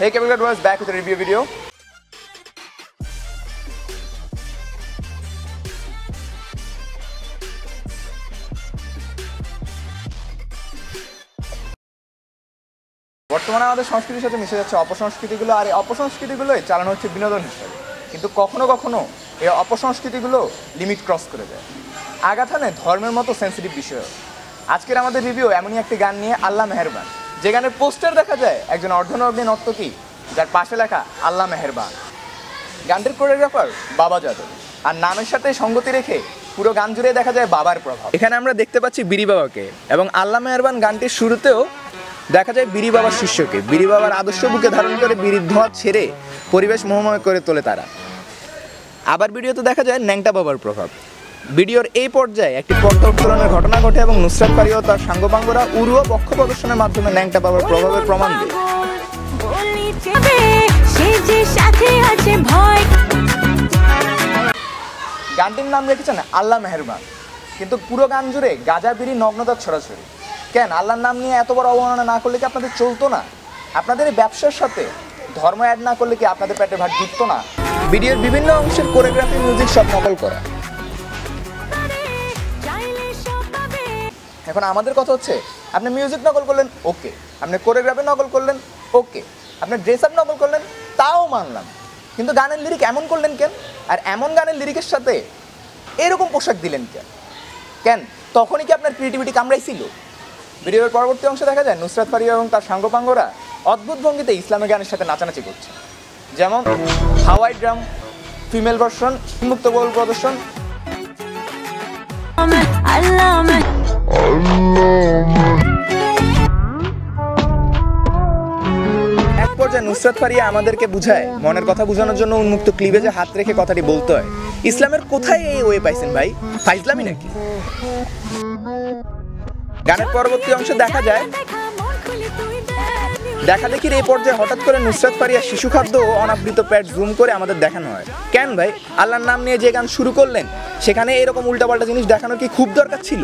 Hey Guard was back with a review video. বর্তমানে আমাদের সংস্কৃতির সাথে মিশে যাচ্ছে অপসংস্কৃতিগুলো, আর এই অপসংস্কৃতিগুলোই চালানো হচ্ছে বিনোদন হিসেবে। কিন্তু কখনো কখনো এই অপসংস্কৃতিগুলো লিমিট ক্রস করে যায় আগাথানে ধর্মের মতো সেন্সিটিভ বিষয় আজকের আমাদের রিভিউ এমনই একটি গান নিয়ে আল্লাহ মেহেরবান। যে গানের পোস্টার দেখা যায়, একজন অর্ধনগ্নী নর্তকী, যার পাশে লেখা আল্লাহ মেহেরবান। গানটির কোরিওগ্রাফার বাবা যাদব, আর নামের সাথে সঙ্গতি রেখে পুরো গান জুড়ে দেখা যায় বাবার প্রভাব। এখানে আমরা দেখতে পাচ্ছি বিরি বাবাকে, এবং আল্লাহ মেহরবান গানটির শুরুতেও দেখা যায় বিরি বাবার শিষ্যকে। বিড়ি বাবার আদর্শ বুকে ধারণ করে বিড়ির ধোয়া ছেড়ে পরিবেশ মোহময় করে তোলে তারা। আবার ভিডিওতে দেখা যায় ন্যাংটা বাবার প্রভাব। ভিডিওর এই পর্যায়ে একটি পর্দা উত্তোলনের ঘটনা ঘটে এবং নুসরাত পারি ও তার সাঙ্গপাঙ্গরা উরুও পক্ষ প্রদর্শনের মাধ্যমে ন্যাংটা বাবার প্রভাবের প্রমাণ দেয়। গানটির নাম রেখেছেন আল্লাহ মেহরবান। কিন্তু পুরো গান জুড়ে গাজা, বিড়ি নগ্নতার ছড়াছড়ি। কেন? আল্লাহর নাম নিয়ে এত বড় অবমাননা না করলে কি আপনাদের চলতো না? আপনাদের ব্যবসার সাথে ধর্ম অ্যাড না করলে কি আপনাদের পেটে ভাত ঢুকতো না? ভিডিওর বিভিন্ন অংশের কোরিওগ্রাফি মিউজিক সব নকল করা। এখন আমাদের কথা হচ্ছে, আপনি মিউজিক নকল করলেন ওকে আপনি কোরিওগ্রাফি নকল করলেন ওকে আপনি ড্রেস আপ নকল করলেন, তাও মানলাম। কিন্তু গানের লিরিক এমন করলেন কেন? আর এমন গানের লিরিকের সাথে এরকম পোশাক দিলেন কেন? কেন? তখনই কি আপনার ক্রিয়েটিভিটি কামড়াইছিল? ভিডিওর পরবর্তী অংশে দেখা যায়, নুসরাত ফারিয়া এবং তার সাঙ্গপাঙ্গরা অদ্ভুত ভঙ্গিতে ইসলামের গানের সাথে নাচানাচি করছে। যেমন হাওয়াই ড্রাম ফিমেল ভার্সন মুক্ত গোল প্রদর্শন এক নুসরাত ফারিয়া আমাদেরকে বুঝায়, মনের কথা বোঝানোর জন্য উন্মুক্ত ক্লিবেজে হাত রেখে কথাটি বলতে হয়। ইসলামের কোথায় এই ওয়ে পাইছেন ভাই? ফাইজলামি নাকি? গানের পরবর্তী অংশে দেখা যায়, দেখা দেখির এই পর্যায়ে হঠাৎ করে নুসরাত ফারিয়া শিশু খাদ্য ও অনাবৃত প্যাট জুম করে আমাদের দেখানো হয়। কেন ভাই? আল্লাহর নাম নিয়ে যে গান শুরু করলেন, সেখানে এরকম উল্টাপাল্টা জিনিস দেখানোর কি খুব দরকার ছিল?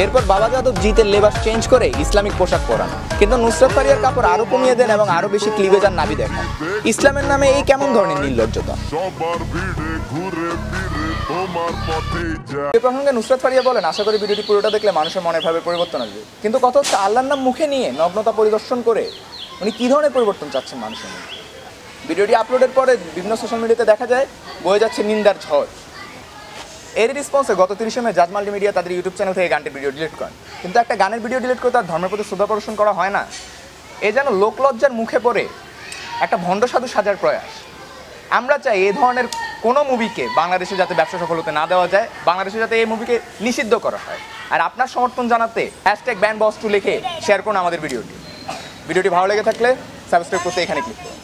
এরপর বাবা যাদব জিতের লেবাস চেঞ্জ করে ইসলামিক পোশাক পরান। কিন্তু নুসরাত ফারিয়ার কাপড় আরও কমিয়ে দেন এবং আরও বেশি ক্লিভেজ আর নাবি দেখান। ইসলামের নামে এই কেমন ধরনের নির্লজ্জতা? প্রসঙ্গে নুসরাত ফারিয়া বলেন আশা করি ভিডিওটি পুরোটা দেখলে মানুষের মনে ভাবে পরিবর্তন আসবে। কিন্তু কথা হচ্ছে আল্লাহর নাম মুখে নিয়ে নগ্নতা পরিদর্শন করে উনি কী ধরনের পরিবর্তন চাচ্ছেন মানুষের ভিডিওটি আপলোডের পরে বিভিন্ন সোশ্যাল মিডিয়াতে দেখা যায় বয়ে যাচ্ছে নিন্দার ঝড়। এরই রেসপন্সে গত তিরিশে মে জাজ মাল্টিমিডিয়া তাদের ইউটিউব চ্যানেল থেকে গানটির ভিডিও ডিলিট করেন। কিন্তু একটা গানের ভিডিও ডিলিট করে তার ধর্মের প্রতি শ্রদ্ধা প্রদর্শন করা হয় না। এ যেন লোকলজ্জার মুখে পড়ে একটা ভণ্ড সাধু সাজার প্রয়াস। আমরা চাই এই ধরনের কোনো মুভিকে বাংলাদেশে যাতে ব্যবসা সফল হতে না দেওয়া যায়, বাংলাদেশে যাতে এই মুভিকে নিষিদ্ধ করা হয়। আর আপনার সমর্থন জানাতে হ্যাশট্যাগ ব্যান্ড বস টু লিখে শেয়ার করুন আমাদের ভিডিওটি ভিডিওটি ভালো লেগে থাকলে সাবস্ক্রাইব করতে এখানে ক্লিক করুন।